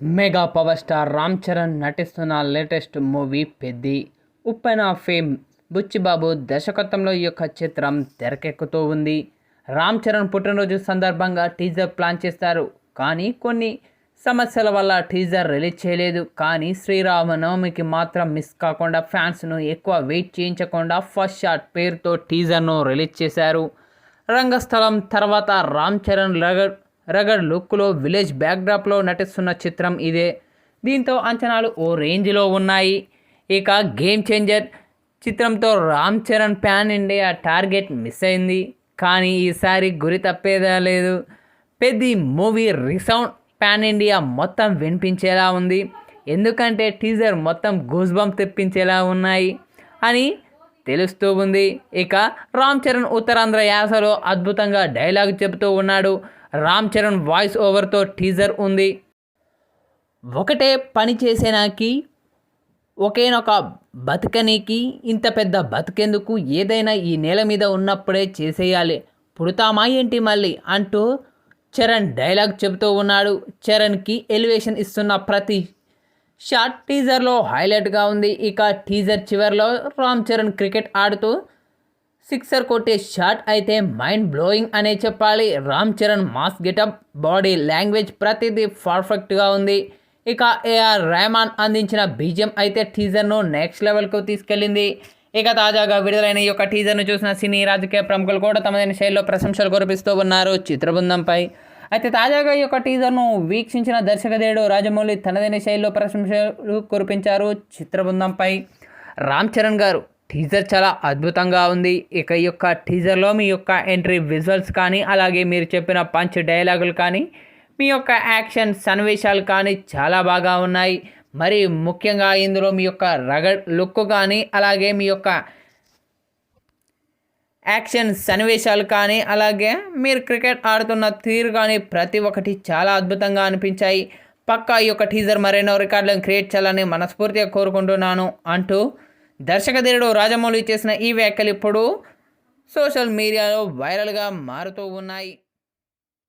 Mega power star Ram Charan నటిస్తున్న latest movie Peddi Uppena fame. Buchibabu దర్శకత్వంలో ఈ యొక్క చిత్రం తెరకెక్కుతూ ఉంది. రామ్ చరణ్ పుట్టినరోజు సందర్భంగా టీజర్ ప్లాన్ చేస్తారు. కానీ కొన్ని సమస్యల వల్ల టీజర్ రిలీజ్ చేయలేదు. కానీ శ్రీరామనవమికి మాత్రం మిస్ కాకుండా ఫ్యాన్స్ను ఎక్కువ వెయిట్ చేయించకుండా ఫస్ట్ షాట్ పేరుతో టీజర్ను రిలీజ్ చేశారు. రంగస్థలం తర్వాత రామ్ చరణ్ లగడ్ రగడ్ లుక్లో విలేజ్ బ్యాక్డ్రాప్లో నటిస్తున్న చిత్రం ఇదే. దీంతో అంచనాలు ఓ రేంజ్లో ఉన్నాయి. ఇక గేమ్ చేంజర్ చిత్రంతో Ram Charan pan India target miss అయింది. కానీ ఈసారి గురి తప్పేదా లేదు. పెద్ద మూవీ రిసౌండ్ ప్యాన్ ఇండియా మొత్తం వినిపించేలా ఉంది. ఎందుకంటే టీజర్ మొత్తం గూస్ తెప్పించేలా ఉన్నాయి అని తెలుస్తూ ఉంది. ఇక రామ్ చరణ్ ఉత్తరాంధ్ర యాసలో అద్భుతంగా డైలాగ్ చెబుతూ ఉన్నాడు. రామ్ చరణ్ వాయిస్ ఓవర్తో టీజర్ ఉంది. ఒకటే పని చేసేనాకి ఒకేనొక బతికనీకి ఇంత పెద్ద బతికేందుకు ఏదైనా ఈ నేల మీద ఉన్నప్పుడే చేసేయాలి. పుడతామా ఏంటి మళ్ళీ? అంటూ చరణ్ డైలాగ్ చెబుతూ ఉన్నాడు. చరణ్కి ఎలివేషన్ ఇస్తున్న ప్రతి షార్ట్ టీజర్లో హైలైట్గా ఉంది. ఇక టీజర్ చివరిలో రామ్ చరణ్ క్రికెట్ ఆడుతూ సిక్సర్ కొట్టే షాట్ అయితే మైండ్ బ్లోయింగ్ అనే చెప్పాలి. Ram Charan mass getup body language ప్రతిదీ పర్ఫెక్ట్గా ఉంది. ఇక ఏఆర్ రెహమాన్ అందించిన బీజియం అయితే టీజర్ను నెక్స్ట్ లెవెల్కు తీసుకెళ్ళింది. ఇక తాజాగా విడుదలైన ఈ యొక్క టీజర్ను చూసిన సినీ రాజకీయ ప్రముఖులు కూడా తమదైన శైలిలో ప్రశంసలు కురిపిస్తూ ఉన్నారు చిత్రబృందంపై. అయితే తాజాగా ఈ యొక్క టీజర్ను వీక్షించిన దర్శకదేడు రాజమౌళి తనదైన శైలిలో ప్రశంసలు కురిపించారు చిత్రబృందంపై. రామ్ చరణ్ గారు టీజర్ చాలా అద్భుతంగా ఉంది. ఇక ఈ యొక్క టీజర్లో మీ యొక్క ఎంట్రీ విజువల్స్ కానీ అలాగే మీరు చెప్పిన పంచ్ డైలాగులు కానీ మీ యొక్క యాక్షన్ సన్నివేశాలు కానీ చాలా బాగా ఉన్నాయి. మరి ముఖ్యంగా ఇందులో మీ యొక్క రగడ్ లుక్ కానీ అలాగే మీ యొక్క యాక్షన్ సన్నివేశాలు కానీ అలాగే మీరు క్రికెట్ ఆడుతున్న తీరు కానీ ప్రతి ఒక్కటి చాలా అద్భుతంగా అనిపించాయి. పక్కా ఈ యొక్క టీజర్ మరెన్నో రికార్డులను క్రియేట్ చేయాలని మనస్ఫూర్తిగా కోరుకుంటున్నాను అంటూ దర్శకధీరుడు రాజమౌళి చేసిన ఈ వ్యాఖ్యలు ఇప్పుడు సోషల్ మీడియాలో వైరల్గా మారుతూ ఉన్నాయి.